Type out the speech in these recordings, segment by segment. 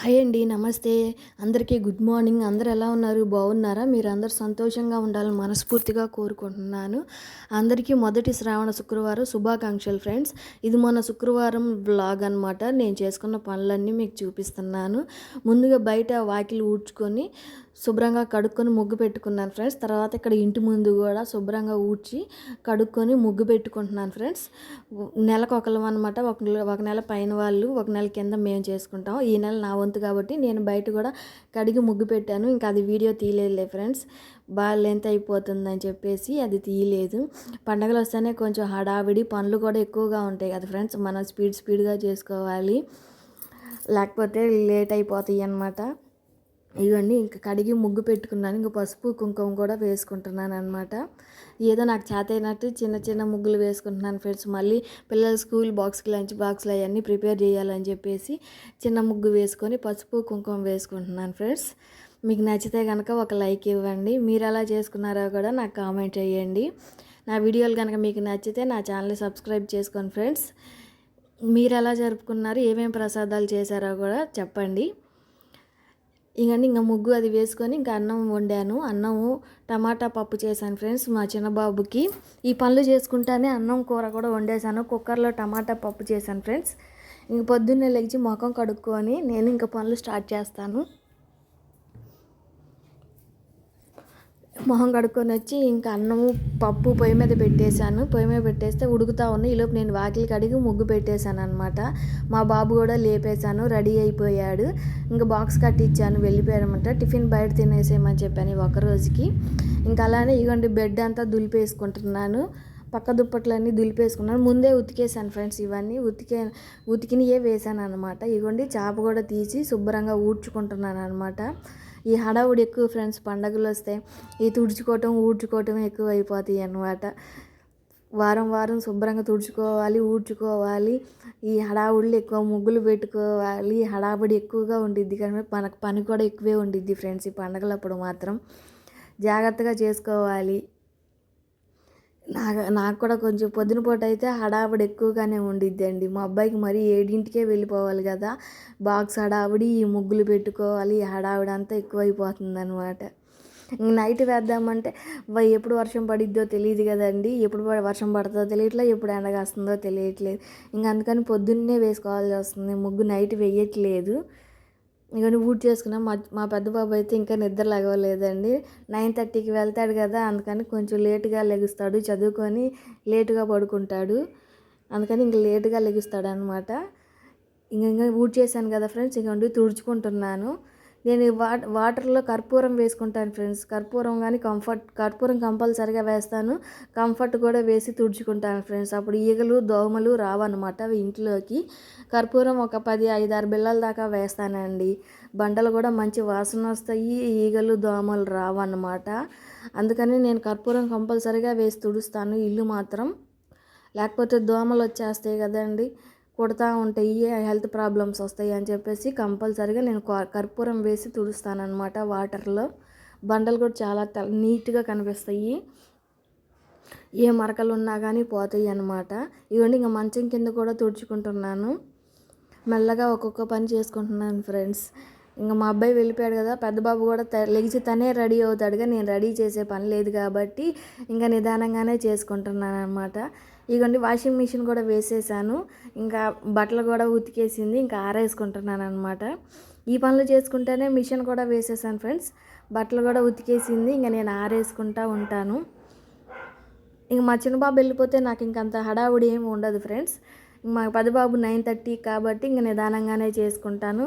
Hi అండి నమస్తే. అందరికీ గుడ్ మార్నింగ్. అందరు ఎలా ఉన్నారు? బాగున్నారా? మీరు అందరు సంతోషంగా ఉండాలని మనస్ఫూర్తిగా కోరుకుంటున్నాను. అందరికీ మొదటి శ్రావణ శుక్రవారం శుభాకాంక్షలు ఫ్రెండ్స్. ఇది మన శుక్రవారం బ్లాగ్ అనమాట నేను చేసుకున్న పనులన్నీ మీకు చూపిస్తున్నాను. ముందుగా బయట వాకిలు ఊడ్చుకొని శుభ్రంగా కడుక్కొని ముగ్గు పెట్టుకున్నాను ఫ్రెండ్స్. తర్వాత ఇక్కడ ఇంటి ముందు కూడా శుభ్రంగా ఊడ్చి కడుక్కొని ముగ్గు పెట్టుకుంటున్నాను ఫ్రెండ్స్. నెలకు ఒకళ్ళం అనమాట ఒక ఒక నెల పైన వాళ్ళు ఒక నెల కింద మేము చేసుకుంటాం. ఈ నెల నా వంతు కాబట్టి నేను బయట కూడా కడిగి ముగ్గు పెట్టాను. ఇంకా అది వీడియో తీయలేదులే ఫ్రెండ్స్. బాగా లెంత్ అయిపోతుందని చెప్పేసి అది తీయలేదు. పండగలు వస్తేనే కొంచెం హడావిడి పనులు కూడా ఎక్కువగా ఉంటాయి కదా ఫ్రెండ్స్. మనం స్పీడ్ స్పీడ్గా చేసుకోవాలి. లేకపోతే లేట్ అయిపోతాయి అన్నమాట. ఇవన్నీ ఇంకా కడిగి ముగ్గు పెట్టుకున్నాను. ఇంకా పసుపు కుంకుమ కూడా వేసుకుంటున్నాను అనమాట ఏదో నాకు చేత అయినట్టు చిన్న చిన్న ముగ్గులు వేసుకుంటున్నాను ఫ్రెండ్స్. మళ్ళీ పిల్లల స్కూల్ బాక్స్కి లంచ్ బాక్స్లు అవన్నీ ప్రిపేర్ చేయాలని చెప్పేసి చిన్న ముగ్గు వేసుకొని పసుపు కుంకుమ వేసుకుంటున్నాను ఫ్రెండ్స్. మీకు నచ్చితే కనుక ఒక లైక్ ఇవ్వండి. మీరు ఎలా చేసుకున్నారో కూడా నాకు కామెంట్ చేయండి. నా వీడియోలు కనుక మీకు నచ్చితే నా ఛానల్ని సబ్స్క్రైబ్ చేసుకోండి ఫ్రెండ్స్. మీరు ఎలా జరుపుకున్నారు ఏమేమి ప్రసాదాలు చేశారో కూడా చెప్పండి. ఇంకండి ఇంకా ముగ్గు అది వేసుకొని ఇంకా అన్నం వండాను. అన్నము టమాటా పప్పు చేశాను ఫ్రెండ్స్ మా చిన్నబాబుకి. ఈ పనులు చేసుకుంటానే అన్నం కూర కూడా వండేసాను కుక్కర్లో టమాటా పప్పు చేశాను ఫ్రెండ్స్. ఇంక పొద్దున్నే లేచి ముఖం కడుక్కొని నేను ఇంకా పనులు స్టార్ట్ చేస్తాను. మొహం కడుక్కొని వచ్చి ఇంకా అన్నము పప్పు పొయ్యి మీద పెట్టేశాను. పొయ్యి మీద పెట్టేస్తే ఉడుకుతా ఉన్నాయి. ఈలోపు నేను వాకిలి కడిగి ముగ్గు పెట్టేశాను అనమాట మా బాబు కూడా లేపేశాను రెడీ అయిపోయాడు. ఇంకా బాక్స్ కట్టించాను వెళ్ళిపోయారనమాట టిఫిన్ బయట తినేసేయమని చెప్పాను ఒక రోజుకి ఇంకా అలానే ఇగోండి బెడ్ అంతా దులిపేసుకుంటున్నాను. పక్క దుప్పట్లన్నీ దులిపేసుకున్నాను. ముందే ఉతికేసాను ఫ్రెండ్స్ ఇవన్నీ. ఉతికే ఉతికినయే వేసాను అనమాట ఇగోండి చేప కూడా తీసి శుభ్రంగా ఊడ్చుకుంటున్నాను అనమాట ఈ హడావుడి ఎక్కువ ఫ్రెండ్స్ పండగలు వస్తే ఈ తుడుచుకోవటం ఊడ్చుకోవటం ఎక్కువ అయిపోతాయి అన్నమాట. వారం వారం శుభ్రంగా తుడుచుకోవాలి ఊడ్చుకోవాలి. ఈ హడావుడిలు ఎక్కువ ముగ్గులు పెట్టుకోవాలి. హడావుడి ఎక్కువగా ఉండిద్ది కానీ మనకు పని కూడా ఎక్కువే ఉండిద్ది ఫ్రెండ్స్ ఈ పండగలప్పుడు మాత్రం. జాగ్రత్తగా చేసుకోవాలి. నాకు నాకు కూడా కొంచెం పొద్దున పూట అయితే హడావిడి ఎక్కువగానే ఉండిద్ది అండి. మా అబ్బాయికి మరీ ఏడింటికే వెళ్ళిపోవాలి కదా. బాక్స్ హడావిడి ఈ ముగ్గులు పెట్టుకోవాలి ఈ హడావిడి అంతా ఎక్కువైపోతుంది అనమాట నైట్ వేద్దామంటే ఎప్పుడు వర్షం పడిద్దో తెలియదు కదండి. ఎప్పుడు వర్షం పడుతుందో తెలియట్లేదు ఎప్పుడు ఎండ కాస్తుందో తెలియట్లేదు. ఇంక అందుకని పొద్దున్నే వేసుకోవాల్సి వస్తుంది. ముగ్గు నైట్ వేయట్లేదు. ఇక ఊట్ చేసుకున్నాం మా మా పెద్ద బాబు అయితే ఇంకా నిద్ర లేవలేదండి. నైన్ థర్టీకి వెళ్తాడు కదా అందుకని కొంచెం లేటుగా లెగుస్తాడు చదువుకొని లేటుగా పడుకుంటాడు. అందుకని ఇంక లేటుగా లెగుస్తాడు అనమాట ఇంక ఇంకా ఊట్ చేశాను కదా ఫ్రెండ్స్ ఇంక ఉండి తుడుచుకుంటున్నాను. నేను వా వాటర్లో కర్పూరం వేసుకుంటాను ఫ్రెండ్స్. కర్పూరం కానీ కంఫర్ట్ కర్పూరం కంపల్సరిగా వేస్తాను. కంఫర్ట్ కూడా వేసి తుడుచుకుంటాను ఫ్రెండ్స్. అప్పుడు ఈగలు దోమలు రావన్నమాట అవి ఇంట్లోకి. కర్పూరం ఒక పది ఐదారు బిళ్ళల దాకా వేస్తానండి. బండలు కూడా మంచి వాసన వస్తాయి ఈగలు దోమలు రావన్నమాట. అందుకని నేను కర్పూరం కంపల్సరిగా వేసి తుడుస్తాను ఇల్లు మాత్రం. లేకపోతే దోమలు వచ్చేస్తాయి కదండి. కుడతా ఉంటాయి హెల్త్ ప్రాబ్లమ్స్ వస్తాయి అని చెప్పేసి కంపల్సరీగా నేను కర్పూరం వేసి తుడుస్తానమాట వాటర్లో. బండలు కూడా చాలా నీట్గా కనిపిస్తాయి. ఏ మరకలు ఉన్నా కానీ పోతాయి అన్నమాట. ఇవన్నీ ఇంకా మంచం కింద కూడా తుడుచుకుంటున్నాను. మెల్లగా ఒక్కొక్క పని చేసుకుంటున్నాను ఫ్రెండ్స్. ఇంకా మా అబ్బాయి వెళ్ళిపోయాడు కదా పెద్ద బాబు కూడా లెగిసి తనే రెడీ అవుతాడుగా నేను రెడీ చేసే పని లేదు కాబట్టి ఇంకా నిదానంగానే చేసుకుంటున్నాను అనమాట ఇగోండి వాషింగ్ మిషన్ కూడా వేసేసాను. ఇంకా బట్టలు కూడా ఉతికేసింది ఇంకా ఆరేసుకుంటున్నాను అనమాట ఈ పనులు చేసుకుంటేనే మిషన్ కూడా వేసేసాను ఫ్రెండ్స్ బట్టలు కూడా ఉతికేసింది ఇంకా నేను ఆరేసుకుంటా ఉంటాను. ఇంక మా చిన్న బాబు వెళ్ళిపోతే నాకు ఇంకంత హడావుడి ఏమి ఉండదు ఫ్రెండ్స్ మా పెద్ద బాబు నైన్ థర్టీ కాబట్టి ఇంక నిదానంగానే చేసుకుంటాను.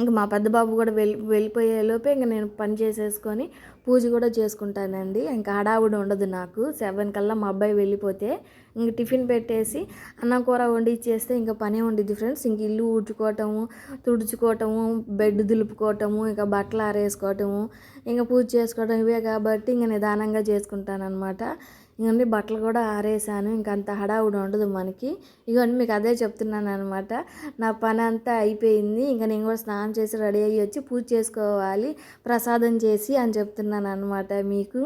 ఇంక మా పెద్ద బాబు కూడా వెళ్ళి వెళ్ళిపోయే లోపే ఇంక నేను పని చేసేసుకొని పూజ కూడా చేసుకుంటానండి. ఇంకా హడావుడి ఉండదు నాకు. సెవెన్ కల్లా మా అబ్బాయి వెళ్ళిపోతే ఇంక టిఫిన్ పెట్టేసి అన్నం కూర వండిచ్చేస్తే ఇంకా పనే ఉండిద్ది ఫ్రెండ్స్. ఇంక ఇల్లు ఊడ్చుకోవటము తుడుచుకోవటము బెడ్ దులుపుకోవటము ఇంకా బట్టలు ఆరేసుకోవటము ఇంకా పూజ చేసుకోవటం ఇవే కాబట్టి ఇంక నిదానంగా చేసుకుంటాను అనమాట ఇంకండి బట్టలు కూడా ఆరేసాను. ఇంకంత హడావుడు ఉండదు మనకి. ఇగోండి మీకు అదే చెప్తున్నాను అనమాట నా పని అంతా అయిపోయింది. ఇంకా నేను కూడా స్నానం చేసి రెడీ అయ్యి వచ్చి పూజ చేసుకోవాలి. ప్రసాదం చేసి అని చెప్తున్నాను అనమాట మీకు.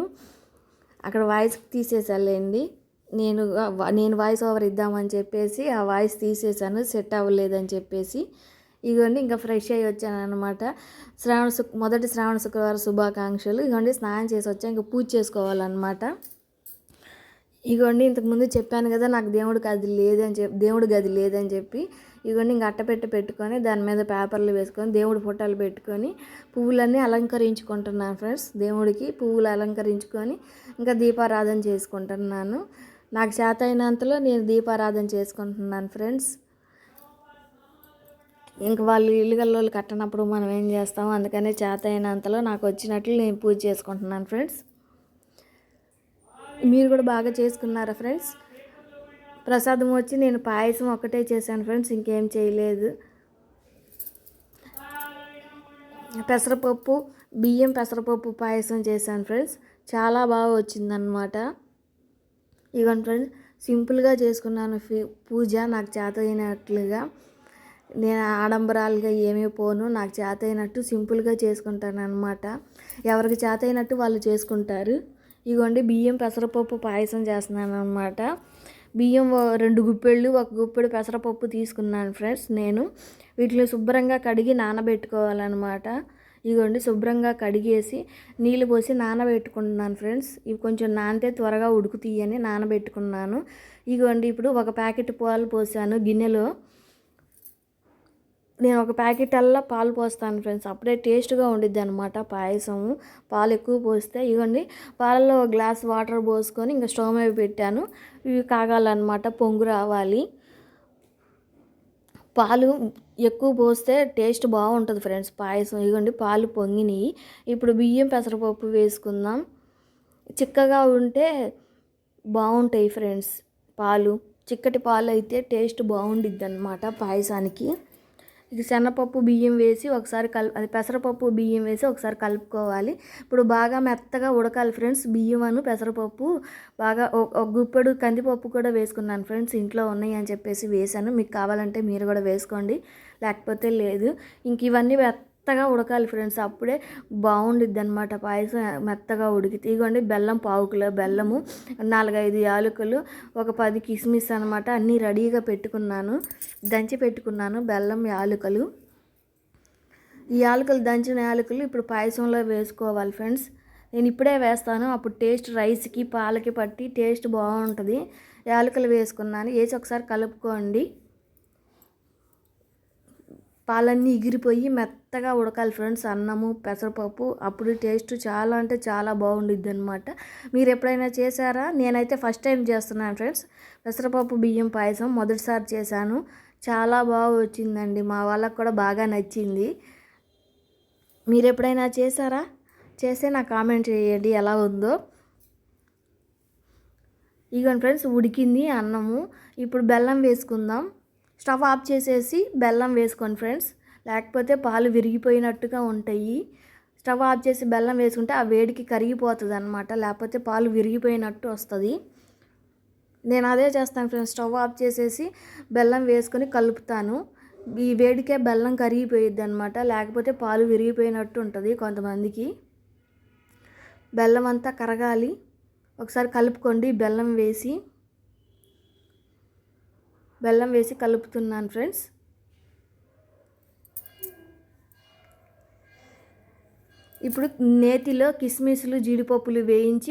అక్కడ వాయిస్ తీసేసాలేండి నేను నేను వాయిస్ ఓవర్ ఇద్దామని చెప్పేసి ఆ వాయిస్ తీసేసాను సెట్ అవ్వలేదని చెప్పేసి. ఇదిగోండి ఇంకా ఫ్రెష్ అయ్యి వచ్చాను అనమాట శ్రావణ శుక్ మొదటి శ్రావణ శుక్రవారం శుభాకాంక్షలు. ఇదిగోండి స్నానం చేసి వచ్చాను. ఇంకా పూజ చేసుకోవాలన్నమాట. ఇగోండి ఇంతకుముందు చెప్పాను కదా నాకు దేవుడికి గది లేదని చెప్పి దేవుడి గది లేదని చెప్పి ఇగోండి ఇంక అట్టపెట్టి పెట్టుకొని దాని మీద పేపర్లు వేసుకొని దేవుడి ఫోటోలు పెట్టుకొని పువ్వులన్నీ అలంకరించుకుంటున్నాను ఫ్రెండ్స్. దేవుడికి పువ్వులు అలంకరించుకొని ఇంకా దీపారాధన చేసుకుంటున్నాను. నాకు చేత అయినంతలో నేను దీపారాధన చేసుకుంటున్నాను ఫ్రెండ్స్. ఇంక వాళ్ళు ఇల్లు గల్లోళ్ళు కట్టనప్పుడు మనం ఏం చేస్తాం అందుకనే చేత అయినంతలో నాకు వచ్చినట్లు నేను పూజ చేసుకుంటున్నాను ఫ్రెండ్స్. మీరు కూడా బాగా చేసుకున్నారా ఫ్రెండ్స్? ప్రసాదం వచ్చి నేను పాయసం ఒకటే చేశాను ఫ్రెండ్స్ ఇంకేం చేయలేదు. పెసరపప్పు బియ్యం పెసరపప్పు పాయసం చేశాను ఫ్రెండ్స్. చాలా బాగా వచ్చిందనమాట ఇవన్నీ ఫ్రెండ్స్ సింపుల్గా చేసుకున్నాను పూజ నాకు చేత అయినట్లుగా నేను ఆడంబరాలుగా ఏమీ పోను నాకు చేత అయినట్టు సింపుల్గా చేసుకుంటాను అనమాట ఎవరికి చేత అయినట్టు వాళ్ళు చేసుకుంటారు. ఇగోండి బియ్యం పెసరపప్పు పాయసం చేస్తున్నాను అనమాట బియ్యం రెండు గుప్పెళ్ళు ఒక గుప్పెడు పెసరపప్పు తీసుకున్నాను ఫ్రెండ్స్ నేను. వీటిని శుభ్రంగా కడిగి నానబెట్టుకోవాలన్నమాట. ఇగోండి శుభ్రంగా కడిగేసి నీళ్ళు పోసి నానబెట్టుకుంటున్నాను ఫ్రెండ్స్. ఇవి కొంచెం నానితే త్వరగా ఉడుకుతీయని నానబెట్టుకున్నాను. ఇగోండి ఇప్పుడు ఒక ప్యాకెట్ పాలు పోసాను గిన్నెలో. నేను ఒక ప్యాకెట్ అల్లా పాలు పోస్తాను ఫ్రెండ్స్. అప్పుడే టేస్ట్గా ఉండిద్ది అనమాట పాయసము పాలు ఎక్కువ పోస్తే ఇవ్వండి పాలలో గ్లాస్ వాటర్ పోసుకొని ఇంకా స్టవ్ మీద పెట్టాను. ఇవి కాగాలన్నమాట పొంగు రావాలి. పాలు ఎక్కువ పోస్తే టేస్ట్ బాగుంటుంది ఫ్రెండ్స్ పాయసం. ఇవ్వండి పాలు పొంగినాయి. ఇప్పుడు బియ్యం పెసరపప్పు వేసుకుందాం. చిక్కగా ఉంటే బాగుంటాయి ఫ్రెండ్స్ పాలు. చిక్కటి పాలు అయితే టేస్ట్ బాగుండిద్ది అనమాట పాయసానికి. ఇది శనగపప్పు బియ్యం వేసి ఒకసారి కల్ అది పెసరపప్పు బియ్యం వేసి ఒకసారి కలుపుకోవాలి. ఇప్పుడు బాగా మెత్తగా ఉడకాలి ఫ్రెండ్స్. బియ్యం అను పెసరపప్పు బాగా ఒక గుప్పెడు కందిపప్పు కూడా వేసుకున్నాను ఫ్రెండ్స్. ఇంట్లో ఉన్నాయి అని చెప్పేసి వేసాను మీకు కావాలంటే మీరు కూడా వేసుకోండి. లేకపోతే లేదు. ఇంక ఇవన్నీ మెత్తగా ఉడకాలి ఫ్రెండ్స్. అప్పుడే బాగుండిద్ది అనమాట పాయసం మెత్తగా ఉడికి ఇదిగోండి బెల్లం పావు కిలో బెల్లము నాలుగైదు యాలకులు ఒక పది కిస్మిస్ అనమాట అన్నీ రెడీగా పెట్టుకున్నాను. దంచి పెట్టుకున్నాను బెల్లం యాలకులు. ఈ యాలకులు దంచిన యాలకులు ఇప్పుడు పాయసంలో వేసుకోవాలి ఫ్రెండ్స్. నేను ఇప్పుడే వేస్తాను. అప్పుడు టేస్ట్ రైస్కి పాలకి పట్టి టేస్ట్ బాగుంటుంది. యాలకులు వేసుకున్నాను. వేసి ఒకసారి కలుపుకోండి. పాలన్నీ ఎగిరిపోయి మెత్తగా ఉడకాలి ఫ్రెండ్స్. అన్నము పెసరపప్పు అప్పుడు టేస్ట్ చాలా అంటే చాలా బాగుండిద్ది అనమాట మీరు ఎప్పుడైనా చేశారా? నేనైతే ఫస్ట్ టైం చేస్తున్నాను ఫ్రెండ్స్. పెసరపప్పు బియ్యం పాయసం మొదటిసారి చేశాను. చాలా బాగా వచ్చిందండి. మా వాళ్ళకు కూడా బాగా నచ్చింది. మీరు ఎప్పుడైనా చేశారా? చేస్తే నాకు కామెంట్ చేయండి. ఎలా ఉందో. ఇగోండి ఫ్రెండ్స్ ఉడికింది అన్నము. ఇప్పుడు బెల్లం వేసుకుందాం. స్టవ్ ఆఫ్ చేసేసి బెల్లం వేసుకోండి ఫ్రెండ్స్. లేకపోతే పాలు విరిగిపోయినట్టుగా ఉంటాయి. స్టవ్ ఆఫ్ చేసి బెల్లం వేసుకుంటే ఆ వేడికి కరిగిపోతుంది అనమాట లేకపోతే పాలు విరిగిపోయినట్టు వస్తుంది. నేను అదే చేస్తాను ఫ్రెండ్స్. స్టవ్ ఆఫ్ చేసేసి బెల్లం వేసుకొని కలుపుతాను. ఈ వేడికే బెల్లం కరిగిపోయిద్ది అనమాట లేకపోతే పాలు విరిగిపోయినట్టు ఉంటుంది కొంతమందికి. బెల్లం అంతా కరగాలి. ఒకసారి కలుపుకోండి. బెల్లం వేసి బెల్లం వేసి కలుపుతున్నాను ఫ్రెండ్స్. ఇప్పుడు నేతిలో కిస్మిస్లు జీడిపప్పులు వేయించి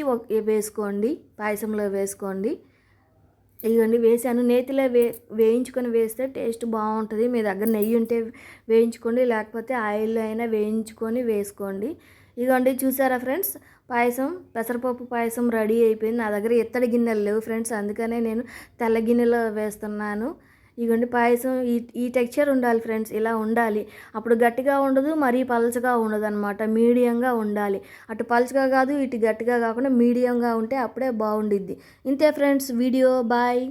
వేసుకోండి. పాయసంలో వేసుకోండి. ఇదిగోండి వేసాను. నేతిలో వే వేయించుకొని వేస్తే టేస్ట్ బాగుంటుంది. మీ దగ్గర నెయ్యి ఉంటే వేయించుకోండి. లేకపోతే ఆయిల్ అయినా వేయించుకొని వేసుకోండి. ఇదిగోండి చూసారా ఫ్రెండ్స్? పాయసం పెసరపప్పు పాయసం రెడీ అయిపోయింది. నా దగ్గర ఇత్తడి గిన్నెలు లేవు ఫ్రెండ్స్ అందుకనే నేను తెల్ల గిన్నెలో వేస్తున్నాను. ఇగోండి పాయసం ఈ ఈ టెక్చర్ ఉండాలి ఫ్రెండ్స్ ఇలా ఉండాలి. అప్పుడు గట్టిగా ఉండదు మరీ పలచగా ఉండదు అనమాట మీడియంగా ఉండాలి. అటు పలచగా కాదు ఇటు గట్టిగా కాకుండా మీడియంగా ఉంటే అప్పుడే బాగుండిద్ది. ఇంతే ఫ్రెండ్స్ వీడియో బాయ్.